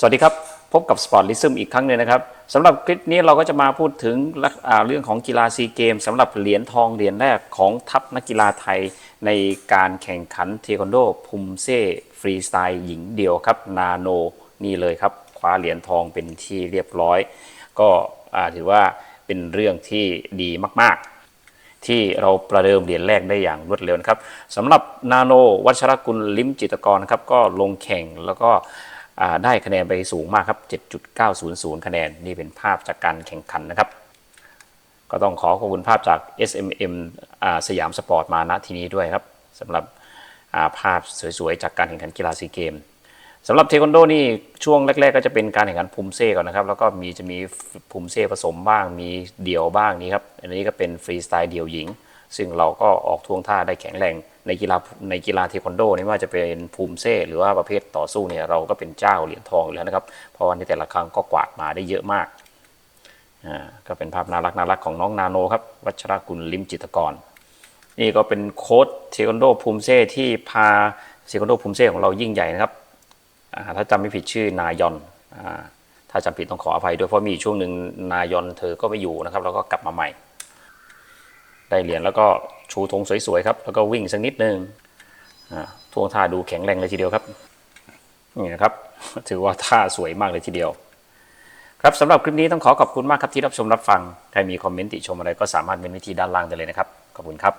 สวัสดีครับ พบกับสปอร์ตลิซึมอีกครั้งหนึ่งนะครับสำหรับคลิปนี้เราก็จะมาพูดถึงเรื่องของกีฬาซีเกมสำหรับเหรียญทองเหรียญแรกของทัพนักกีฬาไทย ในการแข่งขันเทควันโดพุมเซ่ฟรีสไตล์หญิงเดียวครับ นาโนนี่เลยครับคว้าเหรียญทองเป็นที่เรียบร้อย ก็ถือว่าเป็นเรื่องที่ดีมาก ๆที่เราประเดิมเหรียญแรกได้อย่างรวดเร็วนะครับสำหรับนาโนวัชรกุลลิมจิตกรครับก็ลงแข่งแล้วก็ ได้คะแนนไปสูงมากครับ 7.900 คะแนน นี่เป็นภาพจากการแข่งขันนะครับ ก็ต้องขอขอบคุณภาพจาก SMM สยามสปอร์ตมาณที่นี้ด้วยครับสำหรับาภาพสวยๆ จากการแข่งขันกีฬาซีเกมสำหรับเทควันโดนี่ช่วงแรก ๆ ก็จะเป็นการแข่งขันภูมิเซ่ก่อนนะครับ แล้วก็มีจะมีภูมิเซ่ผสมบ้างมีเดี่ยวบ้างนี่ครับ อันนี้ก็เป็นฟรีสไตล์เดี่ยวหญิง ซึ่งเราก็ออกท่วงท่าได้แข็งแรงในกีฬาในกีฬาเทควันโดนี่ว่าจะเป็นภูมิเซ่หรือว่าประเภทต่อสู้เนี่ยเราก็เป็นเจ้าเหรียญทองอยู่แล้วนะครับ เพราะว่าในแต่ละครั้งก็กวาดมาได้เยอะมากอ่าก็เป็นภาพน่ารักน่ารักของน้องนาโนครับวัชรกุลลิมจิตกร นี่ก็เป็นโค้ชเทควันโดภูมิเซ่ที่พาเทควันโดภูมิเซ่ของเรายิ่งใหญ่นะครับอ่าถ้าจำไม่ผิดชื่อนายอนอาถ้าจำผิดต้องขออภัยด้วยเพราะมีช่วงหนึ่งนายอนเธอก็ไม่อยู่นะครับแล้วก็กลับมาใหม่ ได้เหรียญแล้วก็ชูธงสวยๆครับแล้วก็วิ่งสักนิดนึงอ่าท่วงท่าดูแข็งแรงเลยทีเดียวครับนี่นะครับถือว่าท่าสวยมากเลยทีเดียว ครับสำหรับคลิปนี้ต้องขอขอบคุณมากครับที่รับชมรับฟังใครมีคอมเมนต์ติชมอะไรก็สามารถเป็นวิธีด้านล่างได้เลยนะครับขอบคุณครับ